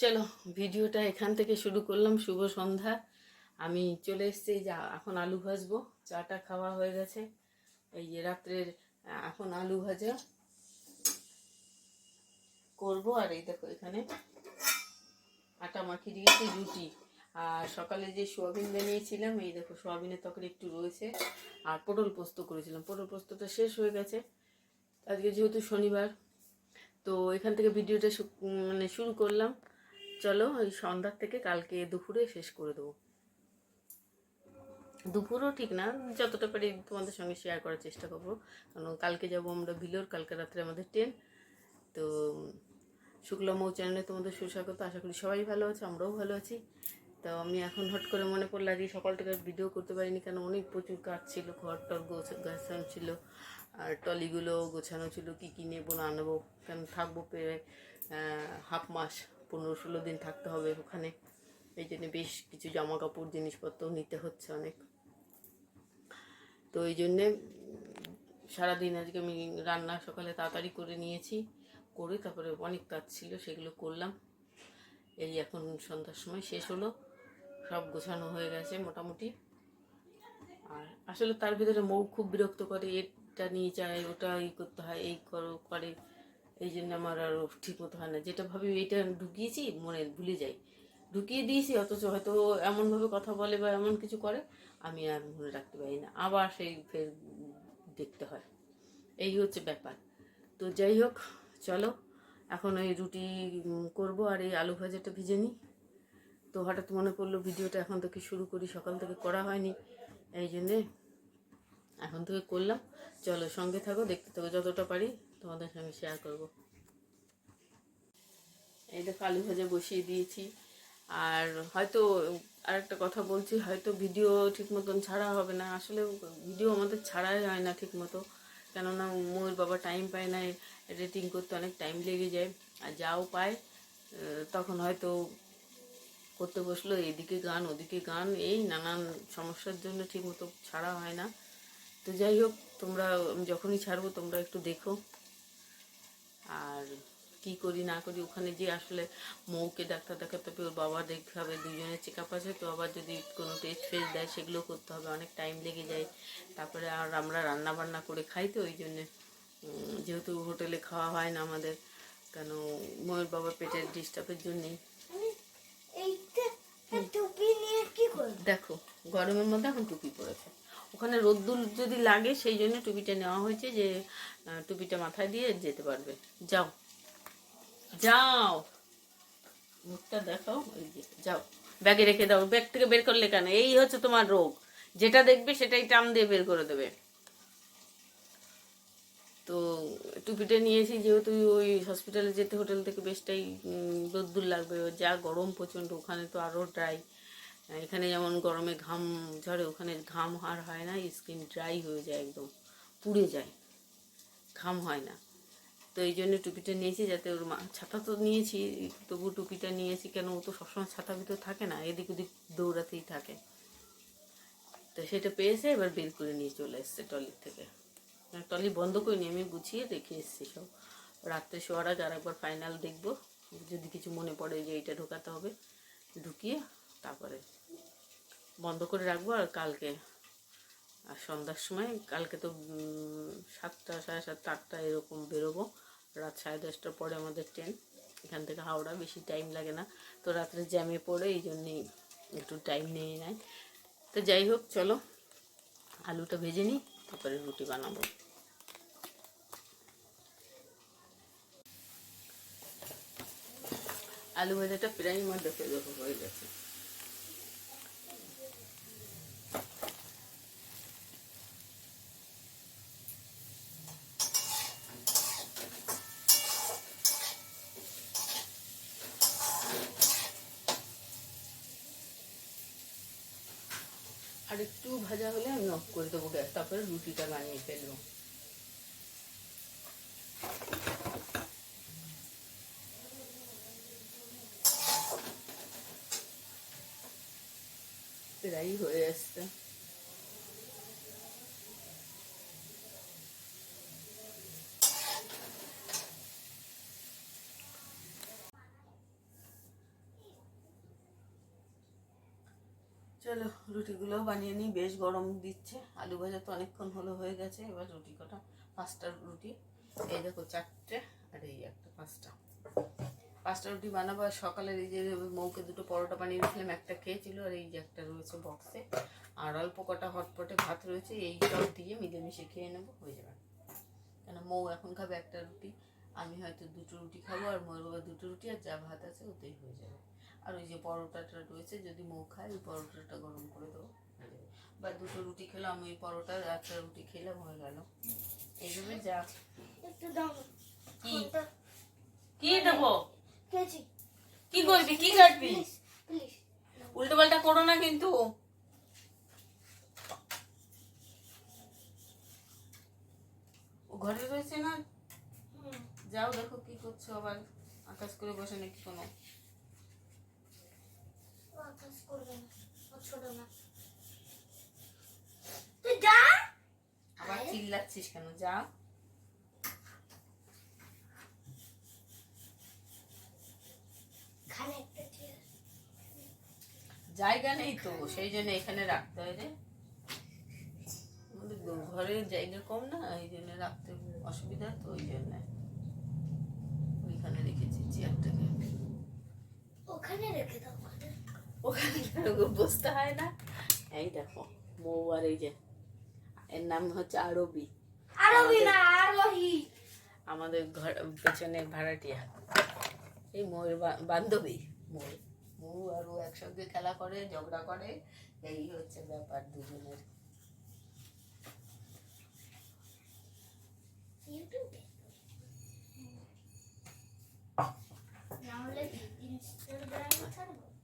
চলো, ভিডিওটা এখান থেকে শুরু করলাম। শুভ সন্ধ্যা। আমি চলে এসেছি যা এখন আলু ভাজবো। চাটা খাওয়া হয়ে গেছে। এই যে রাত্রের এখন আলু ভাজা করব। আর এই দেখো এখানে আটা মাখিয়ে দিয়েছি, রুটি। আর সকালে যে সোয়াবিন বানিয়েছিলাম, এই দেখো সোয়াবিনের তখন একটু রয়েছে। আর পটল পোস্ত করেছিলাম। পটল পোস্তটা শেষ হয়ে গেছে। আজকে যেহেতু শনিবার, তো এখান থেকে ভিডিওটা মানে শুরু করলাম। চলো ওই সন্ধ্যার থেকে কালকে দুপুরে শেষ করে দেবো। দুপুরও ঠিক না, যতটা পারি তোমাদের সঙ্গে শেয়ার করার চেষ্টা করব। কারণ কালকে যাব আমরা ভিলোর, কালকে রাত্রে আমাদের ট্রেন তো শুক্লা মৌ চ্যানেলে তোমাদের সুস্বাগত, আশা করি সবাই ভালো আছে, আমরাও ভালো আছি। তো আমি এখন হট করে মনে পড়ল আজকে সকাল থেকে ভিডিও করতে পারিনি, কেন অনেক প্রচুর কাজ ছিল ঘর টর গোছানো ছিল, আর টলিগুলো গোছানো ছিল, কী কী নেব, না নেব, কেন থাকব প্রায় হাফ মাস। পনেরো ষোলো দিন থাকতে হবে ওখানে। এই জন্য বেশ কিছু জামা কাপড় জিনিসপত্র নিতে হচ্ছে অনেক। তো এই জন্যে সারাদিন আজকে আমি রান্না সকালে তাড়াতাড়ি করে নিয়েছি, করে তারপরে অনেক কাজ ছিল সেগুলো করলাম। এই এখন সন্ধ্যার সময় শেষ হলো, সব গোছানো হয়ে গেছে মোটামুটি। আর আসলে তার ভিতরে মৌ খুব বিরক্ত করে, এটা নিয়ে যায়, ওটা ই করতে হয়, এই করো, করে। এই জন্য আমার আর ঠিক মতো হয় না। যেটা ভাবি এটা ঢুকিয়েছি, মনে ভুলে যাই। ঢুকিয়ে দিয়েছি, অথচ হয়তো এমনভাবে কথা বলে বা এমন কিছু করে, আমি আর মনে রাখতে পারি না। আবার সেই ফের দেখতে হয়। এই হচ্ছে ব্যাপার। তো যাই হোক, চলো, এখন ওই রুটি করব আর এই আলু ভাজাটা ভিজে নিই। তো হঠাৎ মনে পড়ল, ভিডিওটা এখন থেকে শুরু করি, সকাল থেকে করা হয়নি। এই জন্যে এখন থেকে করলাম। চলো সঙ্গে থাকো, দেখতে থাকো যতটা পারি। তোমাদের সঙ্গে শেয়ার করব। এই দেখো আলু ভাজা বসিয়ে দিয়েছি। আর হয়তো আরেকটা কথা বলছি, হয়তো ভিডিও ঠিক মতন ছাড়া হবে না। আসলে ভিডিও আমাদের ছাড়াই হয় না ঠিক মতো। কেননা মোর বাবা টাইম পায় না এডিটিং করতে অনেক টাইম লেগে যায়। আর যাও পায় তখন হয়তো করতে বসল, এদিকে গান, ওদিকে গান, এই নানান সমস্যার জন্য ঠিক মতো ছাড়া হয় না। তো যাই হোক, তোমরা যখনই ছাড়বো, তোমরা একটু দেখো। আর কি করি না করি ওখানে যে আসলে মৌকে ডাক্তার দেখাতে হবে ওর বাবা দেখতে হবে দুজনের চেক আপ আছে তো আবার যদি কোনো টেস্ট ফেস্ট দেয় সেগুলো করতে হবে অনেক টাইম লেগে যায়। তারপরে আর আমরা রান্না বান্না করে খাই তো ওই জন্যে যেহেতু হোটেলে খাওয়া হয় না আমাদের কেন ময়ূর বাবার পেটের ডিস্টার্বের জন্যেই। দেখো গরমের মধ্যে এখন টুপি পরেছে। ওখানে রোদ্দুর যদি লাগে, সেই জন্য টুপিটা নেওয়া হয়েছে যে টুপিটা মাথায় দিয়ে যেতে পারবে। যাও। যাও। মুখটা দেখাও, এই যে, যাও। ব্যাগে রেখে দাও। ব্যাগ থেকে বের করলে কেন? এই হচ্ছে তোমার রোগ। যেটা দেখবে সেটাই টান দিয়ে বের করে দেবে। তো টুপিটা নিয়েছি, যেহেতু ওই হসপিটালে যেতে হোটেল থেকে বেশটাই রোদ্দুর লাগবে। যা গরম প্রচণ্ড, ওখানে তো আরও ড্রাই এখানে যেমন গরমে ঘাম ঝরে, ওখানে ঘাম আর হয় না, স্কিন ড্রাই হয়ে যায় একদম, পুড়ে যায়, ঘাম হয় না। তো এই জন্য টুপিটা নিয়েছি যাতে ওর মা, ছাতা তো নিয়েছি, তবু টুপিটা নিয়েছি কেন ও তো সবসময় ছাতা ভিতর থাকে না, এদিক ওদিক দৌড়াতেই থাকে। তো সেটা পেয়েছে, এবার বের করে নিয়ে চলে এসছে টলির থেকে। আর টলি বন্ধ করে নিয়ে আমি গুছিয়ে রেখে এসেছি সব। রাত্রে শোয়ার আগে আর একবার ফাইনাল দেখব, যদি কিছু মনে পড়ে যে এইটা ঢোকাতে হবে, ঢুকিয়ে তারপরে বন্ধ করে রাখব আর কালকে। আর সন্ধ্যার সময় কালকে তো সাতটা, সাড়ে সাতটা, আটটা এরকম বেরোবো। রাত সাড়ে দশটার পরে আমাদের ট্রেন এখান থেকে হাওড়া, বেশি টাইম লাগে না। তো রাত্রে জ্যামে পড়ে এই জন্যেই একটু টাইম নিয়ে নেয়। তো যাই হোক, চলো। আলুটা ভেজে নিই, তারপরে রুটি বানাবো। আলু ভাজাটা প্রায় দেখো হয়ে গেছে আর একটু ভাজা হলে আমি অফ করে দেবো গ্যাস তারপরে রুটিটা বানিয়ে ফেলব। প্রায় হয়ে আসছে। চলো রুটিগুলো বানিয়ে নিই। বেশ গরম দিচ্ছে। আলু ভাজা তো অনেকক্ষণ হলো, হয়ে গেছে। এবার রুটি কটা? পাঁচটা রুটি। এই দেখো, চারটে আর এই একটা পাঁচটা। পাঁচটা রুটি বানাবো। আর সকালের এই যে মৌকে দুটো পরোটা বানিয়ে দিয়েছিলাম, একটা খেয়েছিল, আর এই যে একটা রয়েছে বক্সে আর অল্প কটা হটপটে ভাত রয়েছে, এই সব দিয়ে মিলেমিশে খেয়ে নেব, হয়ে যাবে। কেন মৌ এখন খাবে একটা রুটি। আমি হয়তো দুটো রুটি খাব, আর মৌর দুটো রুটি, আর যা ভাত আছে ওতেই হয়ে যাবে। আর ওই যে পরোটাটা রয়েছে, যদি মৌ খায়, ওই পরোটাটা গরম করে দেবো। বা দুটো রুটি খেলাম, ওই পরোটা একটা রুটি খেলাম হয়ে গেল। এইভাবে যা। একটু দাও কি কি দেবো খেয়েছি কি করবি কি কাটবি প্লিজ প্লিজ উল্টো পাল্টা করো না কিন্তু ও ঘরে রয়েছে না যাও দেখো কি করছ আবার আকাশ করে বসে নাকি কোনো আকাশ করবে না ও ছোট না তুই যা আবার চিল্লাচ্ছিস কেন? যা। জায়গা নেই তো সেই জন্য এখানে রাখতে হয় রে। ঘরে জায়গা কম না এই জন্য রাখতে অসুবিধা তো ওই জন্য। ওইখানে রেখেছি চেয়ারটাকে ওখানে রেখে দাও ওখানে। ওখানে বসতে হয় না? এই দেখো মৌ আর এই যে এর নাম হচ্ছে আরবি। আরবি না আরোহী। আমাদের ঘর পেছনের ভাড়াটিয়া। এই বা- বান্ধবী মৌ মৌ আর ও একসঙ্গে খেলা করে ঝগড়া করে। এই হচ্ছে ব্যাপার দুজনের।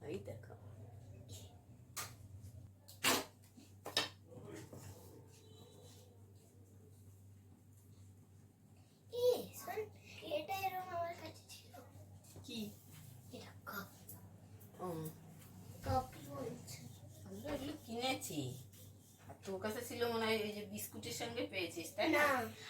এই এ শোন এটা এরকম আমার কাছে ছিল কি এটা কাপ উম, কাপই বলছে আমরা এগুলো কিনেছি আর তোর কাছে ছিল মনে হয় এই যে বিস্কুটের সঙ্গে পেয়েছিস তাই না না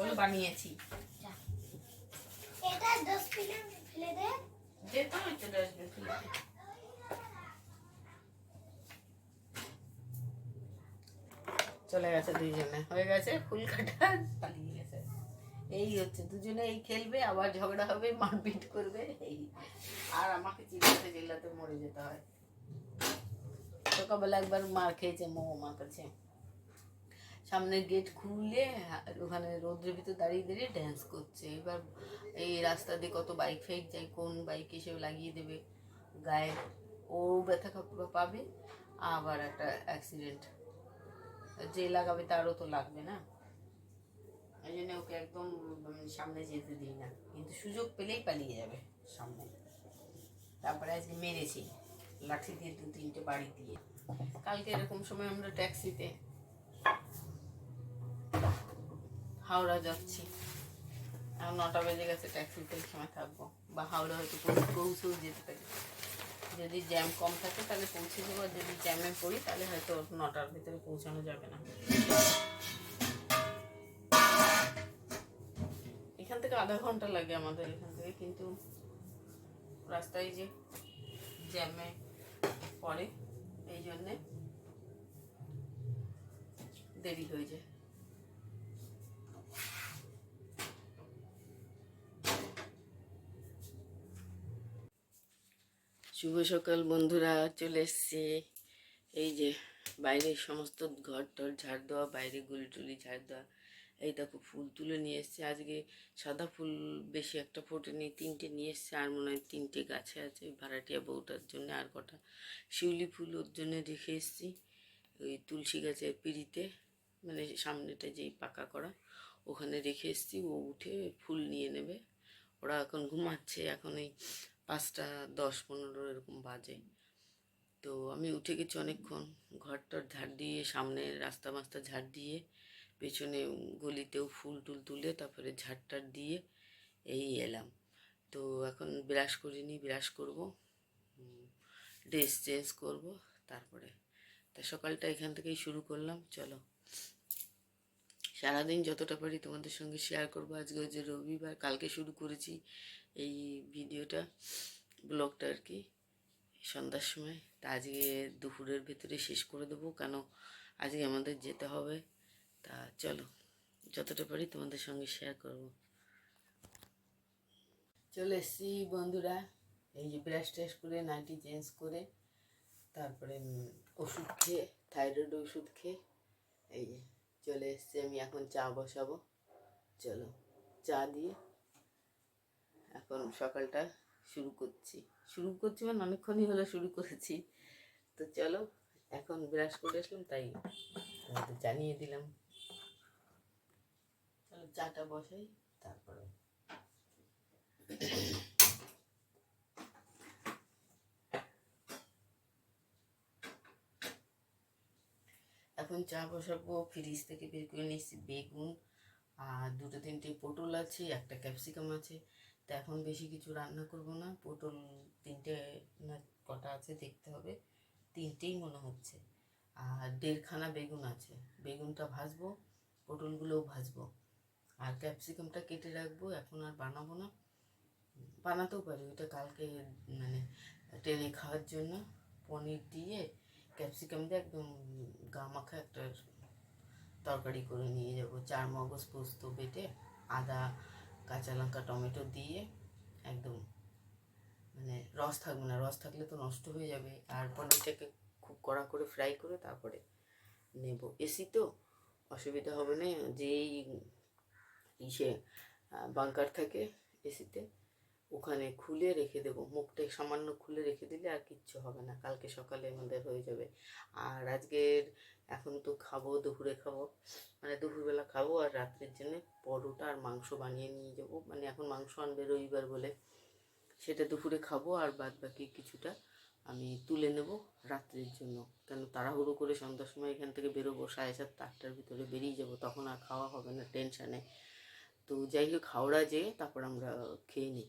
বলো বানিয়েছি। এটা দশ ফেলে দে। যেতে হচ্ছে ডাস্টবিন চলে গেছে দুইজনে। হয়ে গেছে ফুল কাটা পালিয়ে গেছে। এই হচ্ছে দুজনে এই খেলবে আবার ঝগড়া হবে মারপিট করবে এই। আর আমাকে চিল্লাতে চিল্লাতে মরে যেতে হয়। সকালবেলা একবার মার খেয়েছে মো আমার কাছে। সামনের গেট খুললে ওখানে রোদ্রের ভিতর দাঁড়িয়ে দাঁড়িয়ে ড্যান্স করছে। এবার এই রাস্তা দিয়ে কত বাইক ফাইক যায়, কোন বাইক এসে লাগিয়ে দেবে? গায়ে ও ব্যথা পাবে? আবার একটা অ্যাক্সিডেন্ট যে লাগাবে তারও তো লাগবে না। এই জন্য ওকে একদম সামনে যেতে দিই না। কিন্তু সুযোগ পেলেই পালিয়ে যাবে সামনে। তারপরে আজকে মেরেছি। লাঠি দিয়ে দু তিনটে বাড়ি দিয়ে। কালকে এরকম সময় আমরা ট্যাক্সিতে হাওড়া যাচ্ছি। এখন নটা বেজে গেছে ট্যাক্সিতে সময় থাকব। বা হাওড়া হয়তো পৌঁছ- পৌঁছেও যেতে পারি। যদি জ্যাম কম থাকে তাহলে পৌঁছে যাব, আর যদি জ্যামে পড়ি তাহলে হয়তো নটার ভিতরে পৌঁছানো যাবে না। এখান থেকে আধা ঘণ্টা লাগে আমাদের এখান থেকে, কিন্তু রাস্তায় যে জ্যামে পড়ে, এই জন্যে দেরি হয়ে যায়। শুভ সকাল বন্ধুরা, চলে এসছি। এই যে বাইরের সমস্ত ঘর টর ঝাড় দেওয়া, বাইরে গুলি টুলি ঝাড় দেওয়া, এই দেখো ফুল তুলে নিয়ে এসছে। আজকে সাদা ফুল বেশি একটা ফোটেনি, তিনটে নিয়ে এসছে, আর মনে হয় তিনটে গাছে আছে, ভাড়াটিয়া বউটার জন্য আর কটা শিউলি ফুল ওর জন্য রেখে এসছি। ওই তুলসী গাছের পিড়িতে মানে সামনেটা যেই পাকা করা, ওখানে রেখে এসছি। ও উঠে ফুল নিয়ে নেবে। ওরা এখন ঘুমাচ্ছে, এখন এই পাঁচটা, দশ, পনেরো এরকম বাজে। তো আমি উঠে গেছি অনেকক্ষণ, ঘরটার ঝাড় দিয়ে, সামনে রাস্তা মাস্তা ঝাড় দিয়ে, পেছনে গলিতেও ফুল টুল তুলে, তারপরে ঝাড়টার দিয়ে এই এলাম। তো এখন ব্রাশ করিনি, ব্রাশ করব ড্রেস চেঞ্জ করব, তারপরে। তা সকালটা এখান থেকেই শুরু করলাম, চলো। সারাদিন যতটা পারি তোমাদের সঙ্গে শেয়ার করব। আজকে হচ্ছে রবিবার, কালকে শুরু করেছি এই ভিডিওটা, ব্লগটা আর কি। সন্ধ্যার সময়। তা আজকে দুপুরের ভেতরে শেষ করে দেবো, কেন আজকে আমাদের যেতে হবে। তা চলো, যতটা পারি তোমাদের সঙ্গে শেয়ার করব। চলে এসছি বন্ধুরা, এই যে ব্রাশ ট্রাশ করে, নাইটি চেঞ্জ করে, তারপরে ওষুধ খেয়ে থাইরয়েড ওষুধ খেয়ে, এই যে চলে এসছি আমি এখন চা বসাবো। চলো, চা দিয়ে এখন সকালটা শুরু করছি। শুরু করছি মানে অনেকক্ষণই হলো শুরু করেছি। তো চলো, এখন ব্রাশ করে আসলাম, তাই জানিয়ে দিলাম। চলো চাটা বসাই, তারপরে এখন চা বসাবো ফ্রিজ থেকে বের করে নিচ্ছি বেগুন, আর দুটো তিনটে পটল আছে, একটা ক্যাপসিকাম আছে। তা এখন বেশি কিছু রান্না করব না। পটল তিনটে না, কটা আছে দেখতে হবে। তিনটেই মনে হচ্ছে। আর দেড়খানা বেগুন আছে। বেগুনটা ভাজবো, পটলগুলোও ভাজবো। আর ক্যাপসিকামটা কেটে রাখব, এখন আর বানাবো না। বানাতেও পারি ওটা কালকে মানে ট্রেনে খাওয়ার জন্য। পনির দিয়ে ক্যাপসিকাম দিয়ে একদম গা মাখা একটা তরকারি করে নিয়ে যাব। চার মগজ পোস্ত বেটে, আদা কাঁচা লঙ্কা, টমেটো দিয়ে একদম মানে রস থাকবে না, রস থাকলে তো নষ্ট হয়ে যাবে। আর পনিরটাকে খুব কড়া করে ফ্রাই করে তারপরে নেব। এসি তো অসুবিধা হবে না, যেই ইসে বাঙ্কার থাকে এসিতে ওখানে খুলে রেখে দেবো। মুখটা সামান্য খুলে রেখে দিলে আর কিচ্ছু হবে না। কালকে সকালে আমাদের হয়ে যাবে। আর আজকের এখন তো খাব, দুপুরে খাব। মানে দুপুরবেলা খাব আর রাত্রের জন্য পরোটা আর মাংস বানিয়ে নিয়ে যাব। মানে এখন মাংস আনবে রবিবার বলে। সেটা দুপুরে খাব আর বাদ বাকি কিছুটা আমি তুলে নেব রাত্রের জন্য। কেন তাড়াহুড়ো করে সন্ধ্যার সময় এখান থেকে বেরোবো, সাড়ে সাতটা, আটটার ভিতরে বেরিয়ে যাব। তখন আর খাওয়া হবে না, টেনশানে। তো যাই হোক, হাওড়া যেয়ে তারপর আমরা খেয়ে নিই।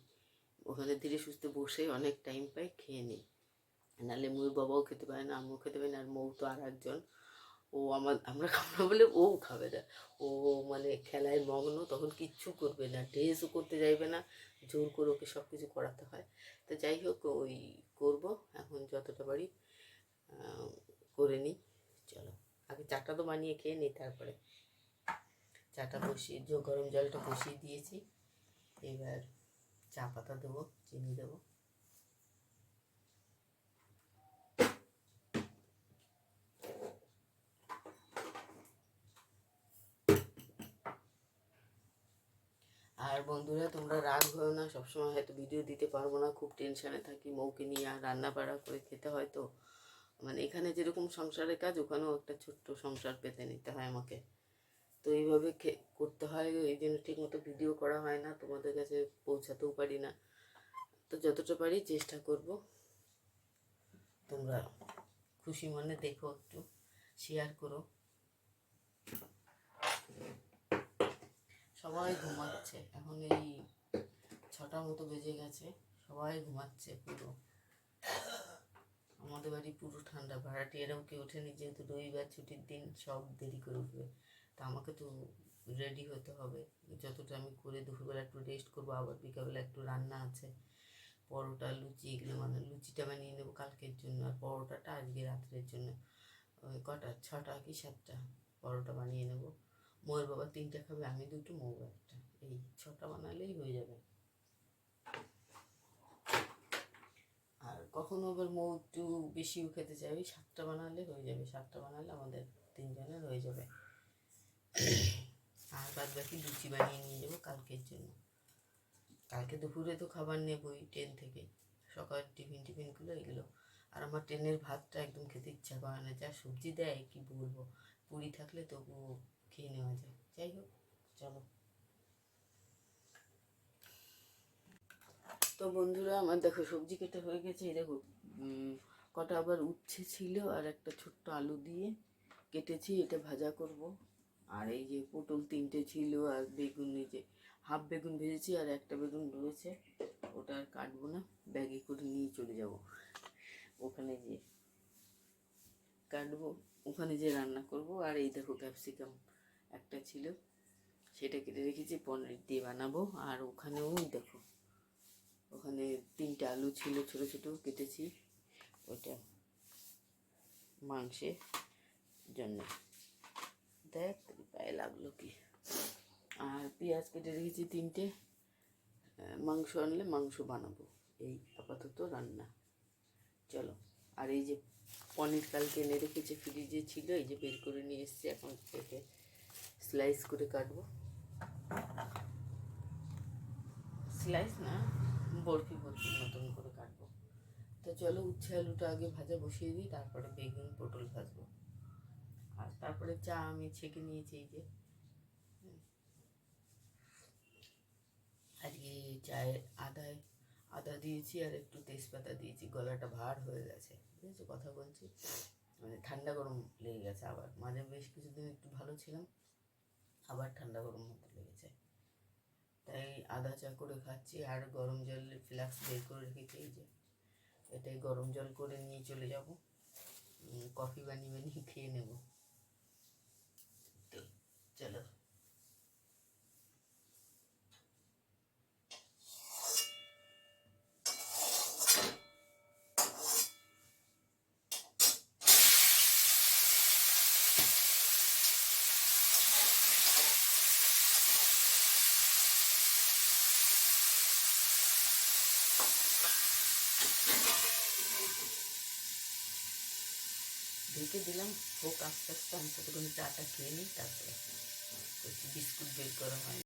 ওখানে ধীরে সুস্থে বসে অনেক টাইম পাই, খেয়ে নিই। নাহলে ময়ূর বাবাও খেতে পারে না আমিও খেতে পারি না, আর মৌ তো আর একজন। ও আমার, আমরা খাব না বলে ও খাবে না। ও মানে খেলায় মগ্ন, তখন কিচ্ছু করবে না ড্রেসও করতে চাইবে না, জোর করে ওকে সব কিছু করাতে হয়। তো যাই হোক, ওই করব, এখন যতটা পারি করে নিই, চলো। আগে চাটা তো বানিয়ে খেয়ে নিই তারপরে। চাটা বসিয়ে, গরম জলটা বসিয়ে দিয়েছি, এবার চা পাতা দেবো, চিনি দেবো। আর বন্ধুরা, তোমরা রাগ হয়েও না, সবসময় হয়তো ভিডিও দিতে পারব না, খুব টেনশানে থাকি মৌকে নিয়ে আর রান্না বাড়া করে খেতে হয় তো। মানে এখানে যেরকম সংসারের কাজ, ওখানেও একটা ছোট্ট সংসার পেতে নিতে হয় আমাকে। তো এইভাবে করতে হয়, এই জন্য ঠিক মতো ভিডিও করা হয় না, তোমাদের কাছে পৌঁছাতেও পারি না। তো যতটা পারি চেষ্টা করব। তোমরা খুশি মনে দেখো একটু শেয়ার করো। সবাই ঘুমাচ্ছে, এখন এই ছটা মতো বেজে গেছে, সবাই ঘুমাচ্ছে পুরো। আমাদের বাড়ি পুরো ঠান্ডা ভাড়াটি ভাড়াটিয়ারাও কেউ ওঠেনি, যেহেতু রবিবার ছুটির দিন, সব দেরি করে উঠবে। তা আমাকে তো রেডি হতে হবে। যতটা আমি করে দুপুরবেলা একটু রেস্ট করব, আবার বিকালবেলা একটু রান্না আছে। পরোটা, লুচি, এগুলো মানে লুচিটা বানিয়ে নেব কালকের জন্য, আর পরোটাটা আজকে রাত্রের জন্য। ওই কটা? ছটা কি সাতটা? পরোটা বানিয়ে নেব। ময়ের বাবা তিনটা খাবে, আমি দুটো মৌ একটা। এই ছটা বানালেই হয়ে যাবে। আর কখনো আবার মৌ একটু বেশিও খেতে চাই সাতটা বানালে হয়ে যাবে। সাতটা বানালে আমাদের তিনজনের হয়ে যাবে। আর বাদ বাকি লুচি বানিয়ে নিয়ে যাব কালকের জন্য। কালকে দুপুরে তো খাবার নেবই ট্রেন থেকে। সকাল টিফিন টিফিনগুলো এগুলো। আর আমার ট্রেনের ভাতটা একদম খেতে ইচ্ছা করে না। যা সবজি দেয়, কি বলব? পুরি থাকলে তবুও খেয়ে নেওয়া যায়। যাই হোক, চলো। তো বন্ধুরা, আমার দেখো সবজি কেটে হয়ে গেছে। এই দেখো কটা আবার উচ্ছে ছিল আর একটা ছোট্ট আলু দিয়ে কেটেছি। এটা ভাজা করব। আর এই যে পটল তিনটে ছিল আর বেগুন যে হাফ বেগুন ভেজেছি আর একটা বেগুন রয়েছে, ওটা আর কাটবো না, ব্যাগে করে নিয়ে চলে যাব। ওখানে যে কাটবো, ওখানে যে রান্না করব, আর এই দেখো ক্যাপসিকাম একটা ছিল, সেটা কেটে রেখেছি, পনির দিয়ে বানাবো, আর ওখানেও দেখো, ওখানে তিনটে আলু ছিল ছোট ছোট কেটেছি ওটা মাংসের জন্য। দেখ পায়ে লাগল কি? আর পেঁয়াজ কেটে রেখেছি তিনটে। মাংস আনলে মাংস বানাবো। এই আপাতত রান্না। চলো, আর এই যে পনির কালকে এনে রেখেছে ফ্রিজে ছিল, এই যে বের করে নিয়ে এসেছি, এখন একে স্লাইস করে কাটবো। স্লাইস না, বরফি বরফির মতন করে কাটবো। তো চলো, উচ্ছে আলুটা আগে ভাজা বসিয়ে দিই, তারপরে বেগুন, পটল ভাজবো। আর তারপরে চা আমি ছেঁকে নিয়েছি এই যে। আজকে চায়ে আদায়, আদা দিয়েছি আর একটু তেজপাতা দিয়েছি, গলাটা ভার হয়ে গেছে, বুঝেছ? কথা বলছি। মানে ঠান্ডা গরম লেগে গেছে আবার। মাঝে বেশ কিছুদিন একটু ভালো ছিলাম, আবার ঠান্ডা গরম মতো লেগেছে। তাই আদা চা করে খাচ্ছি আর গরম জল ফ্লাক্স বের করে রেখেছি এই যে। এটাই গরম জল করে নিয়ে চলে যাব। কফি বানিয়ে বানিয়ে খেয়ে নেব। চলো ঢেকে দিলাম হোক আস্তে আস্তে আমি ততক্ষণ চাটা খেয়ে নিই তারপরে বলছি বিস্কুট বের করা হয়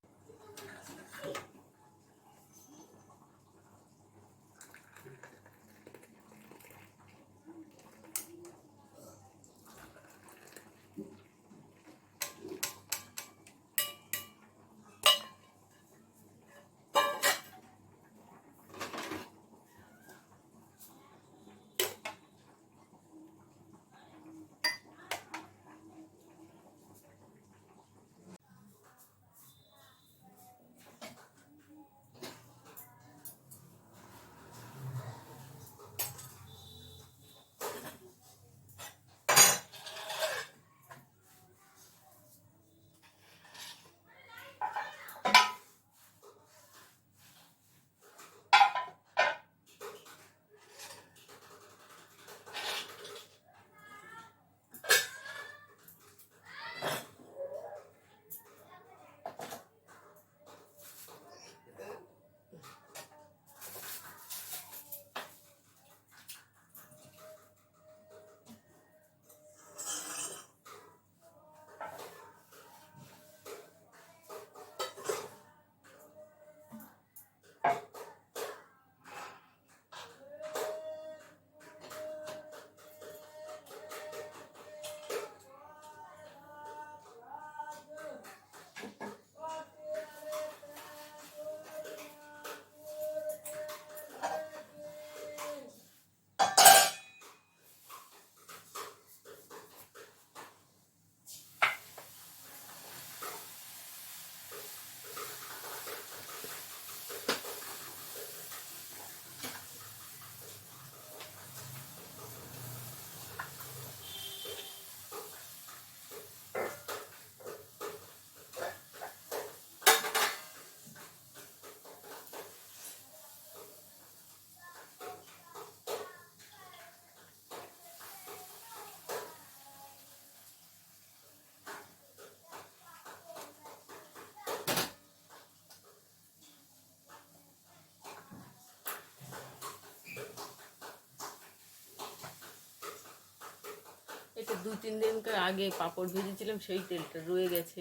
এটা দু, তিন দিন আগে পাঁপড় ভেজেছিলাম, সেই তেলটা রয়ে গেছে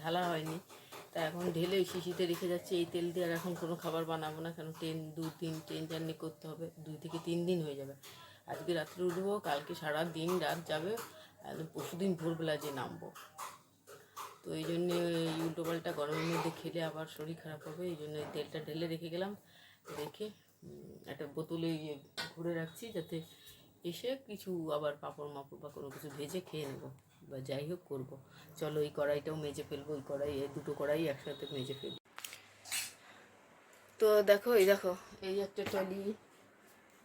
ঢালা হয়নি। তা এখন ঢেলে শিশিতে রেখে যাচ্ছে, এই তেল দিয়ে আর এখন কোনো খাবার বানাবো না কেন ট্রেন দু, তিন, ট্রেন জার্নি করতে হবে, দুই থেকে তিন দিন হয়ে যাবে। আজকে রাত্রে উঠবো, কালকে সারা দিন রাত যাবে পরশু দিন ভোরবেলা যে নামবো। তো এই জন্যে এই উল্টো পাল্টা গরমের মধ্যে খেলে আবার শরীর খারাপ হবে, এই জন্য তেলটা ঢেলে রেখে গেলাম, রেখে একটা বোতলে ইয়ে ভরে রাখছি, যাতে এসে কিছু আবার পাঁপড় মাপড় বা কোনো কিছু ভেজে খেয়ে নেব বা যাই হোক করব। চলো এই কড়াইটাও মেজে ফেলব ওই কড়াই দুটো কড়াই একসাথে মেজে ফেলব। তো দেখো, এই দেখো, এই একটা টলি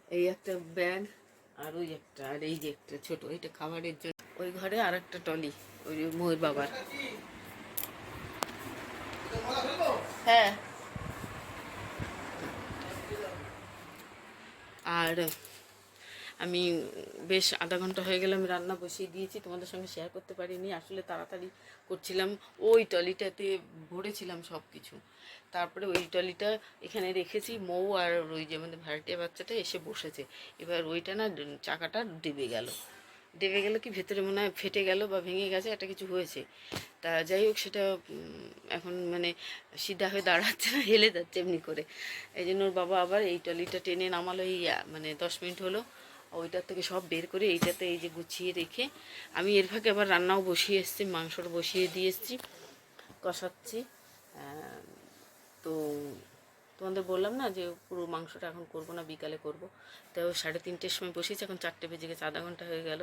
এই একটা ব্যাগ আর ওই একটা, আর এই যে একটা ছোট, এটা খাবারের জন্য। ওই ঘরে আর একটা টলি ওই যে ময়ূর বাবার। হ্যাঁ। আর আমি বেশ আধা ঘণ্টা হয়ে গেলে আমি রান্না বসিয়ে দিয়েছি, তোমাদের সঙ্গে শেয়ার করতে পারিনি। আসলে তাড়াতাড়ি করছিলাম, ওই টলিটাতে ভরেছিলাম সব কিছু তারপরে ওই টলিটা এখানে রেখেছি, মৌ আর ওই যে আমাদের ভাড়াটিয়া বাচ্চাটা এসে বসেছে। এবার ওইটা না চাকাটা ডেবে গেল। ডেবে গেল কি ভেতরে মনে হয় ফেটে গেল বা ভেঙে গেছে, একটা কিছু হয়েছে। তা যাই হোক, সেটা এখন মানে সিধা হয়ে দাঁড়াচ্ছে না, হেলে যাচ্ছে এমনি করে। এই জন্য ওর বাবা আবার এই টলিটা টেনে নামালো, এই মানে দশ মিনিট হলো। ওইটার থেকে সব বের করে এইটাতে এই যে গুছিয়ে রেখে আমি এর ফাঁকে আবার রান্নাও বসিয়ে এসেছি মাংসটা বসিয়ে দিয়ে এসেছি, কষাচ্ছি। তো তোমাদের বললাম না যে পুরো মাংসটা এখন করব না, বিকালে করব। তো সাড়ে তিনটের সময় বসিয়েছি, এখন চারটে বেজে গেছে, আধা ঘণ্টা হয়ে গেল।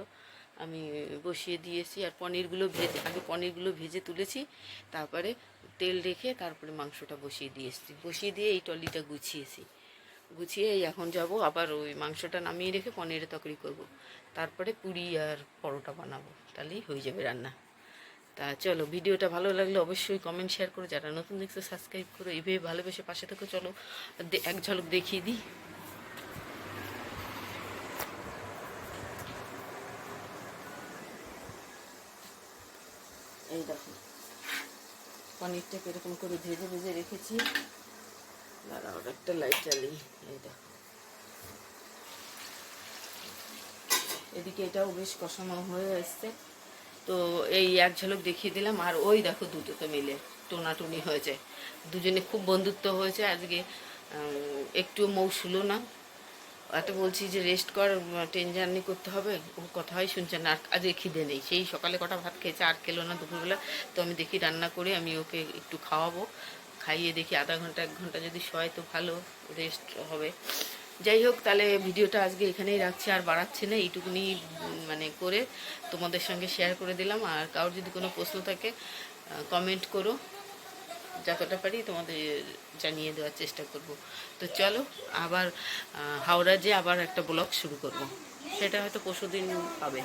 আমি বসিয়ে দিয়েছি আর পনিরগুলো ভেজে, আগে পনিরগুলো ভেজে তুলেছি, তারপরে তেল রেখে তারপরে মাংসটা বসিয়ে দিয়ে এসেছি। বসিয়ে দিয়ে এই টলিটা গুছিয়েছি। গুছিয়ে এখন যাব, আবার ওই মাংসটা নামিয়ে রেখে পনিরের তকরি করব। তারপরে পুরি আর পরোটা বানাবো, তাহলেই হয়ে যাবে রান্না। তা চলো, ভিডিওটা ভালো লাগলে অবশ্যই কমেন্ট শেয়ার করো, যারা নতুন দেখছ সাবস্ক্রাইব করো, এইভাবে ভালোবেসে পাশে থেকো, চলো এক ঝলক দেখিয়ে দিই। এই দেখো, পনিরটাকে এরকম করে ভেজে ভেজে রেখেছি। দাঁড়াও একটা লাইট জ্বালিয়ে এই এদিকে এটাও বেশ কষানো হয়ে এসছে তো এই এক ঝলক দেখিয়ে দিলাম, আর ওই দেখো দুটোতে মিলে টোনাটুনি হয়েছে। দুজনে খুব বন্ধুত্ব হয়েছে, আজকে একটু মৌ শুলো না। এত বলছি যে রেস্ট কর ট্রেন জার্নি করতে হবে, ও কথাই শুনছে না, আর আজকে খিদে নেই। সেই সকালে কটা ভাত খেয়েছে, আর খেলো না দুপুরবেলা। তো আমি দেখি রান্না করে আমি ওকে একটু খাওয়াবো। খাইয়ে দেখি আধা ঘণ্টা, এক ঘণ্টা যদি শয় তো ভালো রেস্ট হবে। যাই হোক, তাহলে ভিডিওটা আজকে এখানেই রাখছি, আর বাড়াচ্ছি না, এইটুকুনি মানে করে তোমাদের সঙ্গে শেয়ার করে দিলাম। আর কারোর যদি কোনো প্রশ্ন থাকে কমেন্ট করো। যতটা পারি তোমাদের জানিয়ে দেওয়ার চেষ্টা করব। তো চলো, আবার হাওড়া যে আবার একটা ব্লগ শুরু করব। সেটা হয়তো পরশু দিন পাবে